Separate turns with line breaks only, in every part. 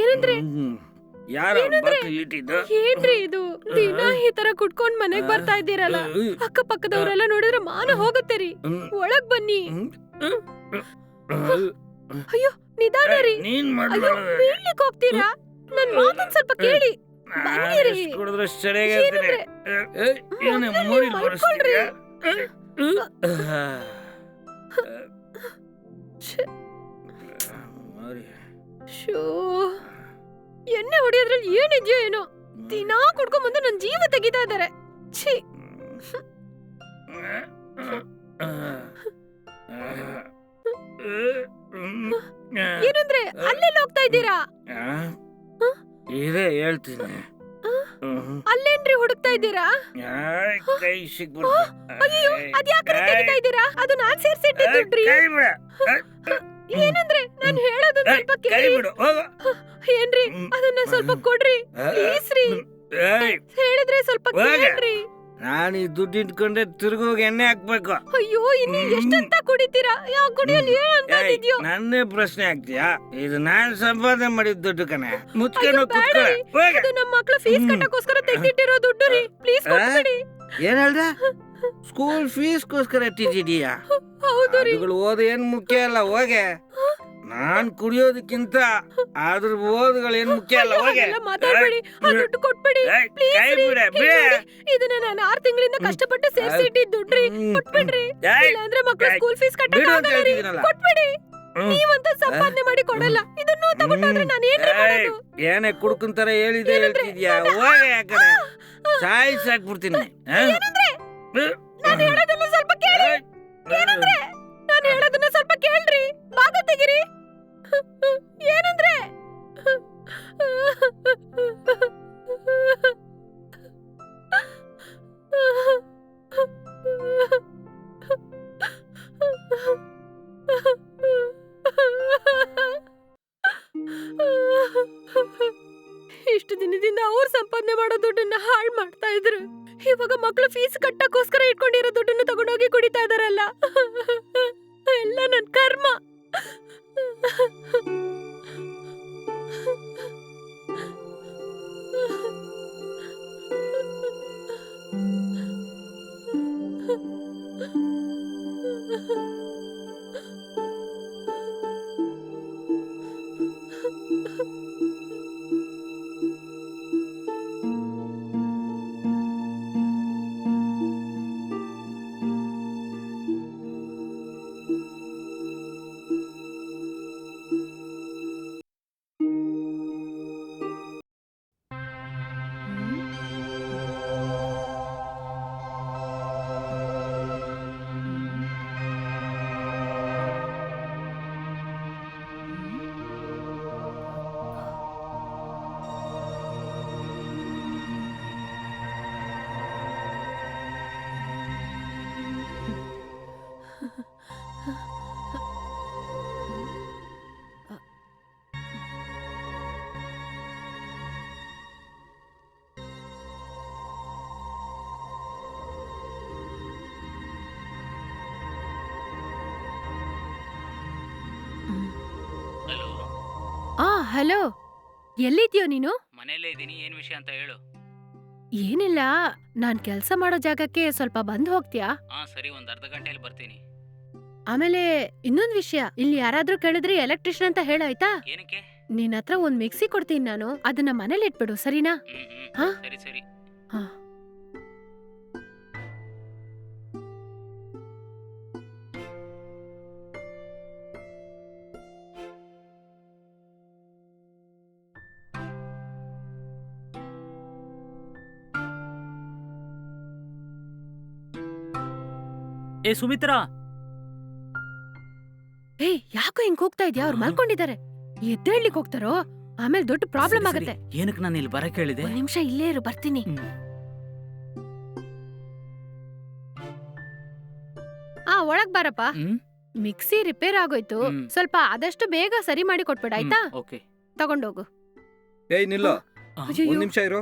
ಏನಂದ್ರೆ?
ಯಾರ
ಏನ್ರಿ ಇದು? ದಿನ ಈ ತರ ಕುಟ್ಕೊಂಡ್ ಮನೆಗ್ ಬರ್ತಾ ಇದ್ದೀರಲ್ಲ? ಅಕ್ಕ ಪಕ್ಕದವರೆಲ್ಲ ನೋಡಿದ್ರೆ ಮಾನ ಹೋಗುತ್ತೆ ರೀ. ಒಳಗ್ ಬನ್ನಿ. ಅಯ್ಯೋ ನಿಧಾನ ರೀ. ಅಯ್ಯೋ ಬೀಳ್ಲಿಕ್ ಹೋಗ್ತೀರಾ? ನನ್ ಮಾತನ್ ಸ್ವಲ್ಪ ಕೇಳಿ.
ಕುಡಿದ್ರೆ
ನೀವ್ ಶೋ. ಎಣ್ಣೆ ಹೊಡೆಯೋದ್ರಲ್ಲಿ ಏನಿದೆಯೋ ಏನೋ. ದಿನಾ ಕುಡ್ಕೊಂಡ್ ಬಂದು ನನ್ ಜೀವ ತೆಗಿತಾ ಇದ್ದಾರೆ ಛೀ. ಏನಂದ್ರೆ ಅಲ್ಲೆಲ್ಲ ಹೋಗ್ತಾ ಇದ್ದೀರಾ?
ಇದೇ ಹೇಳ್ತೀನಿ.
ಅಲ್ಲೇನ್ರಿ ಹುಡುಕ್ತಾ ಇದ್ದೀರಾ?
ಕೈ.
ಅಯ್ಯೋ ಅದ್ಯಾಕ್ರಿ ತೆಗಿತಾ ಇದ್ದೀರಾ? ಅದು ನಾನ್ ಸೇರ್ಸಿಟ್ಟಿದ್
ಆಯ್, ಕೈ ಬಿಡ.
ಏನಂದ್ರೆ ನಾನು ಹೇಳೋದನ್ನ
ಆಯ್,
ಸ್ವಲ್ಪ
ಕೈ
ಕೇಳಿ
ಬಿಡು ಹೋಗು.
ಏನ್ರಿ ಅದನ್ನ ಸ್ವಲ್ಪ ಕೊಡ್ರಿ ಪ್ಲೀಸ್ ರೀ
ಏಯ್,
ಹೇಳಿದ್ರೆ ಸ್ವಲ್ಪ
ಹೋಗೆ.
ಕೇಳ್ರಿ
ನಾನು ಈ ದುಡ್ಡು ಇಟ್ಕೊಂಡೆ ತಿರ್ಗೋಗಿ ಎಣ್ಣೆ ಹಾಕ್ಬೇಕು.
ಅಯ್ಯೋ ಇನ್ನು. ಎಷ್ಟಂತ ಕುಡಿತೀರಾ? ಯಾವ ಕುಡಿಯಲ್ಲಿ ಏನಂತ
ಏಯ್,
ಇದೆಯೋ
ನನ್ನೇ ಪ್ರಶ್ನೆ ಆಗ್ತೀಯಾ ಇದು ನಾನ್ ಸಂಪಾದನೆ ಮಾಡಿದ ದುಡ್ಡು ಕಣೆ. ಮುಚ್ಕೊಂಡು ಕೂತ್ಕೊಳ್ಳ.
ಅದು ನಮ್ಮ ಮಕ್ಳು ಫೀಸ್. ಕಟ್ಟಕ್ಕೋಸ್ಕರ ತೆಗ್ದಿಟ್ಟಿರೋ ದುಡ್ಡು ರೀ. ಪ್ಲೀಸ್ ಕೊಡ್ಬೇಡಿ
ಏನ್ ಹೇಳ್ದ? ಸ್ಕೂಲ್ ಫೀಸ್ಗೋಸ್ಕರ ಇಟ್ಟಿದ್ದೀಯಾ?
ಹೌದು ರೀ.
ಅದುಗಳು ಓದು ಏನ್ ಮುಖ್ಯ ಅಲ್ಲ ಹೋಗೆ. ನಾನ್ ಕುಡಿಯೋದಕ್ಕಿಂತ ಅದ್ರ ಓದುಗಳು ಏನ್ ಮುಖ್ಯ ಅಲ್ಲ ಹೋಗೆ.
ಎಲ್ಲ ಮಾತಾಡ್ಬೇಡಿ. ಆ ದುಡ್ಡು ಕೊಟ್ಬಿಡಿ.
ಏಯ್,
ಪ್ಲೀಸ್
ಕೈ ಬಿಡೆ, ಬಿಡೆ.
ಇದನ್ನ ನಾನು ಆರ್ ತಿಂಗಳಿಂದ ಕಷ್ಟಪಟ್ಟು ಸೇರ್ಸಿಟ್ಟಿದ್ ದುಡ್ಡ್ರಿ
ಹ್ಮ್.
ಕೊಟ್ಬಿಡ್ರಿ.
ಏಯ್,
ಇಲ್ಲಾಂದ್ರೆ ಮಕ್ಳು
ಏಯ್,
ಸ್ಕೂಲ್ ಫೀಸ್
ಬಿಡು ಅಂತ
ಕಟ್ಟಕ್ಕಾಗಲ್ಲ ರೀ.
ಹೇಳ್ತಿದ್ದೀನಲ್ಲ.
ಕೊಟ್ಬಿಡಿ.
ಹ್ಮ್.
ನೀವಂತ ಸಂಪಾದನೆ ಮಾಡಿ ಕೊಡಲ್ಲ. ಇದನ್ನು ತಗೊಂಡೋದ್ರೆ ನಾನು ಏನ್ರಿ
ಏಯ್,
ಮಾಡೋದು?
ಏನೇ ಕುಡ್ಕಂತಾರ ಹೇಳಿದೆ
ಏನಂದ್ರೆ?
ಹೇಳ್ತಿದ್ಯಾ? ಹೋಗೆ ಯಾಕಡೆ. ಹಾಕ್ಬಿಡ್ತೀನಿ. ಆ?
ಏನಂದ್ರೆ ನಾನು ಹೇಳೋದನ್ನ ಸ್ವಲ್ಪ ಕೇಳಿ. ಏನಂದ್ರೆ? ನಾನು ಹೇಳೋದನ್ನ ಸ್ವಲ್ಪ ಕೇಳ್ರಿ. ಬಾಗ ತೆಗಿರಿ. ಏನಂದ್ರೆ? ಇಷ್ಟು ದಿನದಿಂದ ಅವ್ರು ಸಂಪಾದನೆ ಮಾಡೋ ದುಡ್ಡನ್ನ ಹಾಳು ಮಾಡ್ತಾ ಇದ್ರು. ಇವಾಗ ಮಕ್ಳು ಫೀಸ್ ಕಟ್ಟಕ್ಕೋಸ್ಕರ ಇಟ್ಕೊಂಡಿರೋ ದುಡ್ಡನ್ನು ತಗೊಂಡೋಗಿ ಕುಡಿತಾ ಇದಾರಲ್ಲ. ಎಲ್ಲ ನನ್ ಕರ್ಮ.
ಹಲೋ
ಎಲ್ಲಿದ್ಯೋ ನೀನು?
ಮನೆಯಲ್ಲೇ ಇದ್ದೀನಿ ಏನ್ ವಿಷಯ ಅಂತ ಹೇಳು.
ಏನಿಲ್ಲ ನಾನ್ ಕೆಲಸ ಮಾಡೋ ಜಾಗಕ್ಕೆ ಸ್ವಲ್ಪ ಬಂದು ಹೋಗ್ತೀಯಾ?
ಹಾ ಸರಿ ಒಂದ್ ಅರ್ಧ ಗಂಟೆಯಲ್ಲಿ ಬರ್ತೀನಿ.
ಆಮೇಲೆ ಇನ್ನೊಂದ್ ವಿಷಯ ಇಲ್ಲಿ ಯಾರಾದ್ರೂ ಕೇಳಿದ್ರೆ ಎಲೆಕ್ಟ್ರಿಷಿಯನ್ ಅಂತ ಹೇಳಾಯ್ತಾ ಆಯ್ತಾ?
ಏನಕ್ಕೆ?
ನಿನ್ ಹತ್ರ ಒಂದ್ ಮಿಕ್ಸಿ ಕೊಡ್ತೀನಿ ನಾನು ಅದನ್ನ ಮನೇಲಿ ಇಟ್ಬಿಡು ಸರಿನಾ?
ಹ್ಮ್ ಹ್ಮ್.
ಹಾ?
ಸರಿ ಸರಿ. ಏ ಸುಮಿತ್ರಾ!
ಹೇ ಯಾಕೋ ಹಿಂಗ್ ಹೋಗ್ತಾ ಇದ್ಯಾ? ಅವ್ರು? ಮಲ್ಕೊಂಡಿದ್ದಾರೆ. ಎದ್ದೇಳ್ಲಿಕ್ ಹೋಗ್ತಾರೋ? ಆಮೇಲೆ ದೊಡ್ಡ ಪ್ರಾಬ್ಲಮ್
ಸರಿ,
ಆಗತ್ತೆ.
ಸರಿ. ಏನಕ್ಕೆ ನಾನು ಇಲ್ಲಿ ಬರಕ್ ಹೇಳಿದೆ?
ಒಂದ್ ನಿಮಿಷ ಇಲ್ಲೇ ಇರು ಬರ್ತೀನಿ.
ಹ್ಮ್.
ಆ ಒಳಗ್ ಬಾರಪ್ಪ.
ಹ್ಮ್?
ಮಿಕ್ಸಿ ರಿಪೇರ್ ಆಗೋಯ್ತು.
ಹ್ಮ್.
ಸ್ವಲ್ಪ ಆದಷ್ಟು ಬೇಗ ಸರಿ ಮಾಡಿ ಕೊಟ್ಬಿಡ ಆಯ್ತಾ?
ಹ್ಮ್, ಓಕೆ.
ತಗೊಂಡೋಗು
ಏಯ್ ನಿಲ್ಲೋ.
ಅಯ್ಯಯ್ಯೋ.
ಒಂದ್ ನಿಮಿಷ ಇರು.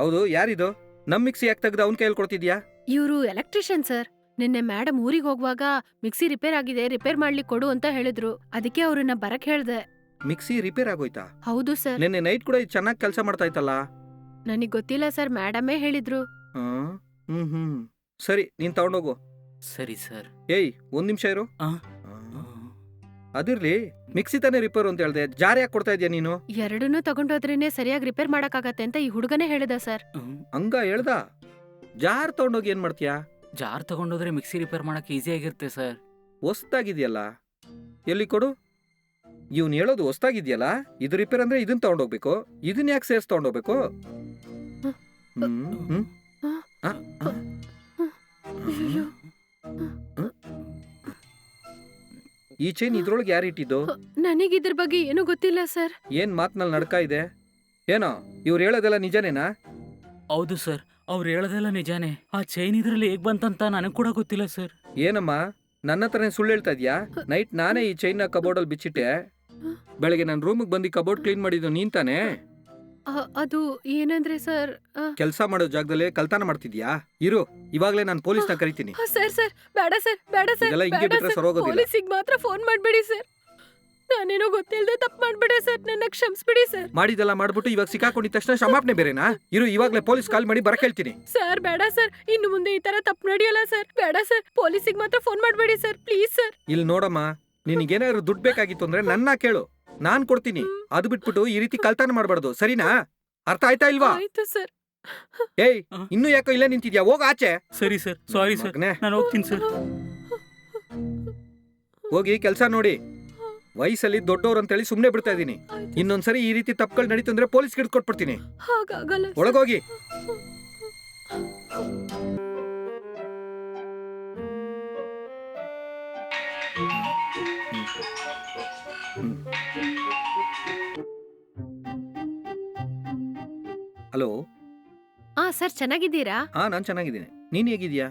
ಹೌದು ಯಾರಿದು? ನಮ್ ಮಿಕ್ಸಿ ಯಾಕೆ ತೆಗ್ದು ಅವ್ನ ಕೈಯಲ್ಲಿ ಕೊಡ್ತಿದ್ಯಾ?
ಇವ್ರು ಎಲೆಕ್ಟ್ರಿಷಿಯನ್ ಸರ್. ನಿನ್ನೆ ಮೇಡಮ್ ಊರಿಗೆ ಹೋಗುವಾಗ ಮಿಕ್ಸಿ ರಿಪೇರ್ ಆಗಿದೆ ರಿಪೇರ್ ಮಾಡ್ಲಿಕ್ಕೆ ಕೊಡು ಅಂತ ಹೇಳಿದ್ರು. ಅದಕ್ಕೆ ಅವ್ರನ್ನ ಬರಕ್ ಹೇಳ್ದೆ.
ಮಿಕ್ಸಿ ರಿಪೇರ್ ಆಗೋಯ್ತಾ?
ಹೌದು ಸರ್.
ನಿನ್ನೆ ನೈಟ್ ಕೂಡ ಚೆನ್ನಾಗಿ ಕೆಲಸ ಮಾಡ್ತಾ ಇತ್ತಲ್ಲ?
ನನಗ್ ಗೊತ್ತಿಲ್ಲ ಸರ್ ಮೇಡಮೇ ಹೇಳಿದ್ರು.
ಹ್ಮ್ ಹ್ಮ್ ಹ್ಮ್. ಸರಿ ನೀನ್ ತಗೊಂಡೋಗು.
ಸರಿ ಸರ್.
ಏಯ್ ಒಂದ್ ನಿಮಿಷ ಇರು.
ಆ?
ಆ. ಅದಿರ್ಲಿ ಮಿಕ್ಸಿ ತಾನೇ ರಿಪೇರ್ ಅಂತ ಹೇಳ್ದೆ. ಜಾರಿ ಯಾಕೆ ಕೊಡ್ತಾ ಇದೀಯ ನೀನು?
ಎರಡನ್ನೂ ತಗೊಂಡೋದ್ರೇನೆ ಸರಿಯಾಗಿ ರಿಪೇರ್ ಮಾಡಕ್ಕಾಗತ್ತೆ ಅಂತ ಈ ಹುಡುಗನೇ ಹೇಳಿದ ಸರ್.
ಹಂಗ ಹೇಳ್ದ? ಜಾರ್ ತಗೊಂಡೋಗಿ ಏನ್ ಮಾಡ್ತೀಯಾ?
ಜಾರ್ ತಗೊಂಡೋದ್ರೆ ಮಿಕ್ಸಿ ರಿಪೇರ್ ಮಾಡಕ್ಕೆ ಈಸಿ ಆಗಿರುತ್ತೆ ಸರ್.
ಹೊಸ್ದಾಗಿದ್ಯಲ್ಲ? ಎಲ್ಲಿ ಕೊಡು? ಇವ್ನು ಹೇಳೋದು ಹೊಸ್ದಾಗಿದ್ಯಲ್ಲ? ಇದು ರಿಪೇರ್ ಅಂದ್ರೆ ಇದನ್ನ ತಗೊಂಡೋಗ್ಬೇಕು. ಇದನ್ನ ಯಾಕೆ ಸೇರ್ಸ್ ತಗೊಂಡೋಗ್ಬೇಕು. ಈ ಚೈನ್ ಇದ್ರೊಳಗೆ ಯಾರು ಇಟ್ಟಿದ್ದು?
ನನಗ್ ಇದ್ರ ಬಗ್ಗೆ ಏನೂ ಗೊತ್ತಿಲ್ಲ ಸರ್.
ಏನ್ ಮಾತ್ನಲ್ಲಿ ನಡ್ಕ ಇದೆ? ಏನೋ ಇವ್ರು ಹೇಳೋದೆಲ್ಲ ನಿಜನೇನಾ?
ಹೌದು ಸರ್. ಅವ್ರು ಹೇಳೋದೆಲ್ಲ ನಿಜಾನೇ. ಆ ಚೈನ್ ಇದ್ರಲ್ಲಿ ಹೇಗ್ ಬಂತಂತ ನನಗ್ ಕೂಡ ಗೊತ್ತಿಲ್ಲ ಸರ್
ಏನಮ್ಮ? ನನ್ನ ಹತ್ರನೇ ಸುಳ್ಳು ಹೇಳ್ತಾ ಇದ್ಯಾ? ನೈಟ್ ನಾನೇ ಈ ಚೈನ್ನ ಕಬೋರ್ಡಲ್ಲಿ ಬಿಚ್ಚಿಟ್ಟೆ. ಬೆಳಗ್ಗೆ ನನ್ನ ರೂಮಿಗೆ ಬಂದು ಕಬೋರ್ಡ್ ಕ್ಲೀನ್ ಮಾಡಿದ್ದು ನೀನ್ ತಾನೇ?
ಅ- ಅದು ಏನಂದ್ರೆ ಸರ್ ಆ,
ಕೆಲಸ ಮಾಡೋ ಜಾಗದಲ್ಲಿ ಕಲ್ತಾನ ಮಾಡ್ತಿದ್ಯಾ? ಇರು ಇವಾಗಲೇ ನಾನು ಪೊಲೀಸ್ನ ಕರಿತೀನಿ.
ಆ, ಸರ್ ಸರ್ ಬೇಡ ಸರ್ ಬೇಡ ಸರ್
ಇದೆಲ್ಲ ಹಿಂಗೆ
ಬೇಡ
ಬಿಟ್ರೆ
ಸರ್.
ಸರೋಗೋದಿಲ್ಲ
ಪೊಲೀಸಿಗೆ ಮಾತ್ರ ಫೋನ್ ಮಾಡ್ಬೇಡಿ ಸರ್ ನಾನೇನೋ ಗೊತ್ತಿಲ್ಲದೆ ತಪ್ಪು ಮಾಡ್ಬಿಡಿ ಸರ್. ನನ್ನ ಕ್ಷಮಿಸ್ಬಿಡಿ ಸರ್.
ಮಾಡಿದೆಲ್ಲ ಮಾಡ್ಬಿಟ್ಟು ಇವಾಗ ಸಿಕ್ಕಾಕೊಂಡಿದ ತಕ್ಷಣ ಕ್ಷಮಾಪಣೆ ಬೇರೆನಾ? ಇರು ಇವಾಗಲೇ ಪೊಲೀಸ್ ಕಾಲ್ ಮಾಡಿ ಬರಕ್ ಹೇಳ್ತೀನಿ.
ಸರ್ ಬೇಡ ಸರ್. ಇನ್ನು ಮುಂದೆ ಈ ತರ ತಪ್ಪು ನಡೆಯಲ್ಲ ಸರ್. ಬೇಡ ಸರ್. ಪೊಲೀಸಿಗೆ ಮಾತ್ರ ಫೋನ್ ಮಾಡಬೇಡಿ ಸರ್. Please sir.
ಇಲ್ಲಿ ನೋಡಮ್ಮ ನಿನಗೇನಾದ್ರು ದುಡ್ಡು ಬೇಕಾಗಿತ್ತು ಅಂದ್ರೆ ನನ್ನ ಕೇಳು. ನಾನ್ ಕೊಡ್ತೀನಿ. ಅದು ಬಿಟ್ಬಿಟ್ಟು ಈ ರೀತಿ ಕಲ್ತಾನ ಮಾಡ್ಬಾರ್ದು. ಸರಿನಾ? ಅರ್ಥ ಆಯ್ತಾ ಇಲ್ವಾ?
ಆಯ್ತು ಸರ್.
ಏಯ್ ಇನ್ನು ಯಾಕೋ ಇಲ್ಲೇ ನಿಂತಿದ್ಯಾ? ಹೋಗ ಆಚೆ.
ಸರಿ ಸರ್. Sorry sir.
ಮಗನೇ,
ನಾನು ಹೋಗ್ತೀನಿ ಸರ್.
ಹೋಗಿ ಕೆಲಸ ನೋಡಿ. ವಯಸ್ಸಲ್ಲಿ ದೊಡ್ಡವ್ರು ಅಂತೇಳಿ ಸುಮ್ಮನೆ ಬಿಡ್ತಾ ಇದೀನಿ
ಆಯ್ತು.
ಇನ್ನೊಂದ್ಸರಿ ಈ ರೀತಿ ತಪ್ಪುಗಳು ನಡೀತು ಅಂದ್ರೆ ಪೊಲೀಸ್ ಹಿಡಿದು ಕೊಟ್ಬಿಡ್ತೀನಿ
ಹಾಗಾಗಲ್ಲ.
ಒಳಗೋಗಿ. ಹಲೋ.
ಆ ಸರ್ ಚೆನ್ನಾಗಿದ್ದೀರಾ?
ಹಾ ನಾನು ಚೆನ್ನಾಗಿದ್ದೀನಿ. ನೀನು ಹೇಗಿದ್ಯಾ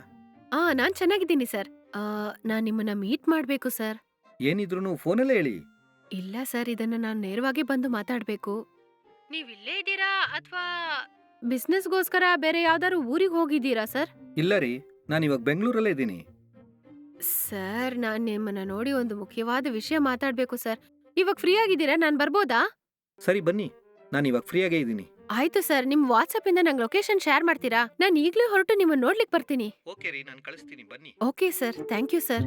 ಆ ನಾನು ಚೆನ್ನಾಗಿದ್ದೀನಿ ಸರ್. ಆ, ನಾನ್ ನಿಮ್ಮನ್ನ ಮೀಟ್ ಮಾಡ್ಬೇಕು ಸರ್.
ಏನಿದ್ರು ಫೋನಲ್ಲೇ ಹೇಳಿ.
ಇಲ್ಲ ಸರ್ ಇದನ್ನ ನಾನು ನೇರವಾಗಿ ಬಂದು ಮಾತಾಡ್ಬೇಕು. ನೀವ್ ಇಲ್ಲೇ ಇದ್ದೀರಾ ಅಥವಾ ಬಿಸ್ನೆಸ್ಗೋಸ್ಕರ ಬೇರೆ ಯಾವ್ದಾದ್ರು ಊರಿಗೆ ಹೋಗಿದ್ದೀರಾ ಸರ್?
ಇಲ್ಲ ರೀ ನಾನು ಇವಾಗ ಬೆಂಗಳೂರಲ್ಲೇ ಇದ್ದೀನಿ.
ಸರ್ ನಾನ್ ನಿಮ್ಮನ್ನ ನೋಡಿ ಒಂದು ಮುಖ್ಯವಾದ ವಿಷಯ ಮಾತಾಡ್ಬೇಕು ಸರ್. ಇವಾಗ ಫ್ರೀ ಆಗಿದ್ದೀರಾ ನಾನ್ ಬರ್ಬೋದಾ?
ಸರಿ ಬನ್ನಿ. ನಾನು ಇವಾಗ ಫ್ರೀಯಾಗೇ ಇದ್ದೀನಿ.
ಆಯ್ತು ಸರ್ ನಿಮ್ ವಾಟ್ಸ್ಆಪ್ ಇಂದ ನಂಗೆ ಲೊಕೇಶನ್ ಶೇರ್ ಮಾಡ್ತೀರಾ? ನಾನು ಈಗ್ಲೇ ಹೊರಟು ನಿಮ್ಮನ್ನ ನೋಡ್ಲಿಕ್ಕೆ ಬರ್ತೀನಿ.
ಓಕೆ ರೀ ನಾನು ಕಳಿಸ್ತೀನಿ ಬನ್ನಿ.
Okay sir thank you sir.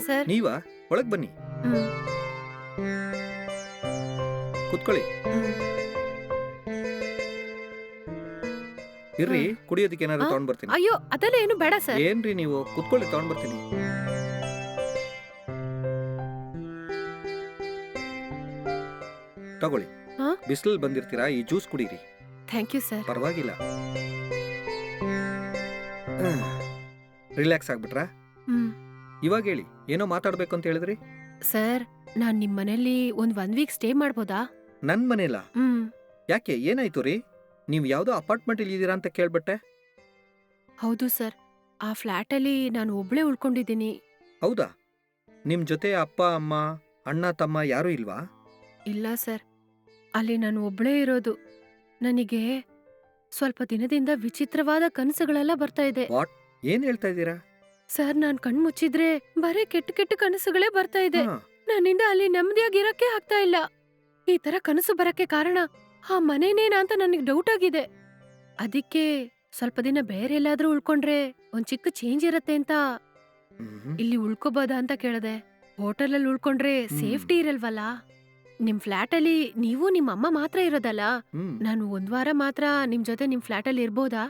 Sir.
ನೀವಾ? ಒಳಗ್ ಬನ್ನಿ.
ಹ್ಮ್,
ಕುತ್ಕೊಳ್ಳಿ.
ಹ್ಮ್.
ಇರ್ರಿ ಕುಡಿಯೋದಕ್ಕೆ ಏನಾದ್ರು
ಆ?
ತಗೊಂಡ್ ಬರ್ತೀನಿ.
ಅಯ್ಯೋ ಅದೆಲ್ಲ ಏನು ಬೇಡ ಸರ್.
ಏನ್ರಿ ನೀವು? ಕುತ್ಕೊಳ್ಳಿ ತಗೊಂಡ್ ಬರ್ತೀನಿ. ತಗೊಳ್ಳಿ.
ಆ?
ಬಿಸಿಲಲ್ಲಿ ಬಂದಿರ್ತೀರಾ ಈ ಜ್ಯೂಸ್ ಕುಡೀರಿ.
Thank you sir.
ಪರವಾಗಿಲ್ಲ. ರಿಲ್ಯಾಕ್ಸ್ ಆಗ್ಬಿಟ್ರಾ? ಇವಾಗ ಹೇಳಿ ಏನೋ ಮಾತಾಡ್ಬೇಕು ಅಂತ ಹೇಳಿದ್ರಿ?
ಸರ್ ನಾನ್ ನಿಮ್ ಮನೇಲಿ ಒಂದ್ ಒನ್ ವೀಕ್ ಸ್ಟೇ ಮಾಡ್ಬೋದಾ?
ನನ್ ಮನೇಲ
ಹ್ಮ್.
ಯಾಕೆ ಏನಾಯ್ತು ರೀ? ನೀವು ಯಾವ್ದೋ ಅಪಾರ್ಟ್ಮೆಂಟ್ ಅಲ್ಲಿ ಇದ್ದೀರಾ ಅಂತ ಕೇಳ್ಬಿಟ್ಟೆ?
ಹೌದು ಸರ್ ಆ ಫ್ಲಾಟ್ ಅಲ್ಲಿ ನಾನು ಒಬ್ಳೇ ಉಳ್ಕೊಂಡಿದ್ದೀನಿ.
ಹೌದಾ? ನಿಮ್ ಜೊತೆ ಅಪ್ಪ ಅಮ್ಮ ಅಣ್ಣ ತಮ್ಮ ಯಾರೂ ಇಲ್ವಾ?
ಇಲ್ಲ ಸರ್ ಅಲ್ಲಿ ನಾನು ಒಬ್ಳೇ ಇರೋದು. ನನಗೆ ಸ್ವಲ್ಪ ದಿನದಿಂದ ವಿಚಿತ್ರವಾದ ಕನಸುಗಳೆಲ್ಲ ಬರ್ತಾ ಇದೆ.
ಏನ್ ಹೇಳ್ತಾ ಇದ್ದೀರಾ?
ಸರ್ ನಾನ್ ಕಣ್ ಮುಚ್ಚಿದ್ರೆ ಬರೇ ಕೆಟ್ಟ ಕೆಟ್ಟ ಕನಸುಗಳೇ ಬರ್ತಾ ಇದೆ.
ಹಾ,
ನನ್ನಿಂದ ಅಲ್ಲಿ ನೆಮ್ಮದಿಯಾಗಿ ಇರಕ್ಕೆ ಆಗ್ತಾ ಇಲ್ಲ. ಈ ತರ ಕನಸು ಬರಕ್ಕೆ ಕಾರಣ ಆ ಮನೆನೇನ ಅಂತ ನನಗೆ ಡೌಟ್ ಆಗಿದೆ. ಅದಕ್ಕೆ ಸ್ವಲ್ಪ ದಿನ ಬೇರೆ ಎಲ್ಲಾದ್ರೂ ಉಳ್ಕೊಂಡ್ರೆ ಒಂದ್ ಚಿಕ್ಕ ಚೇಂಜ್ ಇರತ್ತೆ ಅಂತ.
ಮ್ಹ್ಮ್.
ಇಲ್ಲಿ ಉಳ್ಕೋಬೋದಾ ಅಂತ ಕೇಳಿದೆ. ಹೋಟೆಲ್ ಅಲ್ಲಿ ಉಳ್ಕೊಂಡ್ರೆ
ಹ್ಮ್.
ಸೇಫ್ಟಿ ಇರಲ್ವಲ್ಲ? ನಿಮ್ ಫ್ಲಾಟ್ ಅಲ್ಲಿ ನೀವು ನಿಮ್ ಅಮ್ಮ ಮಾತ್ರ ಇರೋದಲ್ಲ?
ಹ್ಮ್.
ನಾನು ಒಂದ್ ವಾರ ಮಾತ್ರ ನಿಮ್ ಜೊತೆ ನಿಮ್ ಫ್ಲಾಟ್ ಅಲ್ಲಿ ಇರ್ಬೋದಾ?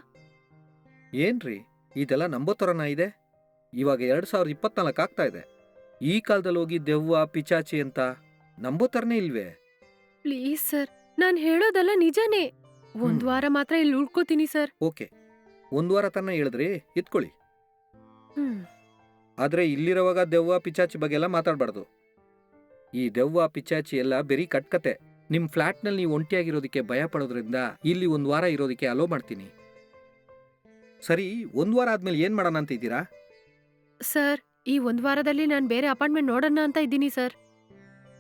ಏನ್ರಿ? ಇದೆಲ್ಲ ನಂಬೋ ತರನ ಇದೆ? ಇವಾಗ ಎರಡು ಸಾವಿರದ ಇಪ್ಪತ್ನಾಲ್ಕು ಆಗ್ತಾ ಇದೆ. ಈ ಕಾಲದಲ್ಲಿ ಹೋಗಿ ದೆವ್ವ ಪಿಚಾಚಿ ಅಂತ ನಂಬೋ ಥರನೇ ಇಲ್ವೇ?
ಪ್ಲೀಸ್ ಸರ್ ನಾನು ಹೇಳೋದಲ್ಲ ನಿಜನೇ. ಒಂದ್ ವಾರ ಮಾತ್ರ ಇಲ್ಲಿ ಉಳ್ಕೋತೀನಿ ಸರ್.
ಓಕೆ. ಒಂದ್ ವಾರ ತನ ಹೇಳಿದ್ರಿ ಇತ್ಕೊಳ್ಳಿ
ಹ್ಮ್.
ಆದ್ರೆ ಇಲ್ಲಿರುವಾಗ ದೆವ್ವ ಪಿಚಾಚಿ ಬಗ್ಗೆ ಎಲ್ಲ ಮಾತಾಡಬಾರ್ದು. ಈ ದೆವ್ವ ಪಿಚಾಚಿ ಎಲ್ಲ ಬರೀ ಕಟ್ಕತೆ. ನಿಮ್ಮ ಫ್ಲಾಟ್ನಲ್ಲಿ ನೀವು ಒಂಟಿಯಾಗಿರೋದಕ್ಕೆ ಭಯ ಪಡೋದ್ರಿಂದ ಇಲ್ಲಿ ಒಂದ್ ವಾರ ಇರೋದಕ್ಕೆ ಅಲೋ ಮಾಡ್ತೀನಿ. ಸರಿ ಒಂದ್ ವಾರ ಆದ್ಮೇಲೆ ಏನ್ ಮಾಡೋಣ ಅಂತ ಇದ್ದೀರಾ?
ಸರ್ ಈ ಒಂದ್ ವಾರದಲ್ಲಿ ನಾನು ಬೇರೆ ಅಪಾರ್ಟ್ಮೆಂಟ್ ನೋಡೋಣ ಅಂತ ಇದ್ದೀನಿ ಸರ್.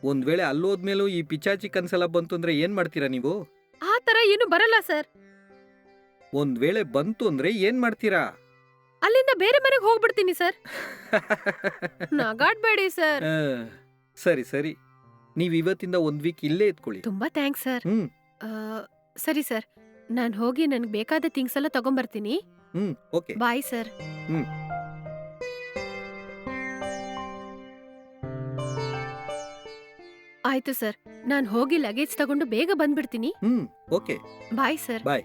ಒಂದ್ ವೇಳೆ ಅಲ್ಲೋದ್ಮೇಲೂ ಈ ಪಿಚಾಚಿ ಕನ್ಸೆಲ್ಲ ಬಂತು ಅಂದ್ರೆ ಏನ್ ಮಾಡ್ತೀರಾ ನೀವು?
ಆ ತರ ಏನು ಬರಲ್ಲ ಸರ್.
ಒಂದ್ ವೇಳೆ ಬಂತು ಅಂದ್ರೆ ಏನ್ ಮಾಡ್ತೀರಾ?
ಅಲ್ಲಿಂದ ಬೇರೆ ಮನೆಗೆ ಹೋಗ್ಬಿಡ್ತೀನಿ ಸರ್. ನಗಾಡ್ಬೇಡಿ ಸರ್.
ಆ, ಸರಿ ಸರಿ. ನೀವ್ ಇವತ್ತಿಂದ ಒಂದ್ ವೀಕ್ ಇಲ್ಲೇ ಇದ್ಕೊಳ್ಳಿ.
ತುಂಬಾ ಥ್ಯಾಂಕ್ಸ್ ಸರ್.
ಹ್ಮ್.
ಆ, ಸರಿ ಸರ್. ನಾನು ಹೋಗಿ ನನ್ಗೆ ಬೇಕಾದ ಥಿಂಗ್ಸ್ ಎಲ್ಲ ತಗೊಂಬರ್ತೀನಿ.
Hmm okay.
Bye sir.
ಹ್ಮ್.
ಆಯ್ತು ಸರ್. ನಾನ್ ಹೋಗಿ ಲಗೇಜ್ ತಗೊಂಡು ಬೇಗ ಬಂದ್ಬಿಡ್ತೀನಿ.
Hmm okay.
Bye sir.
ಬಾಯ್.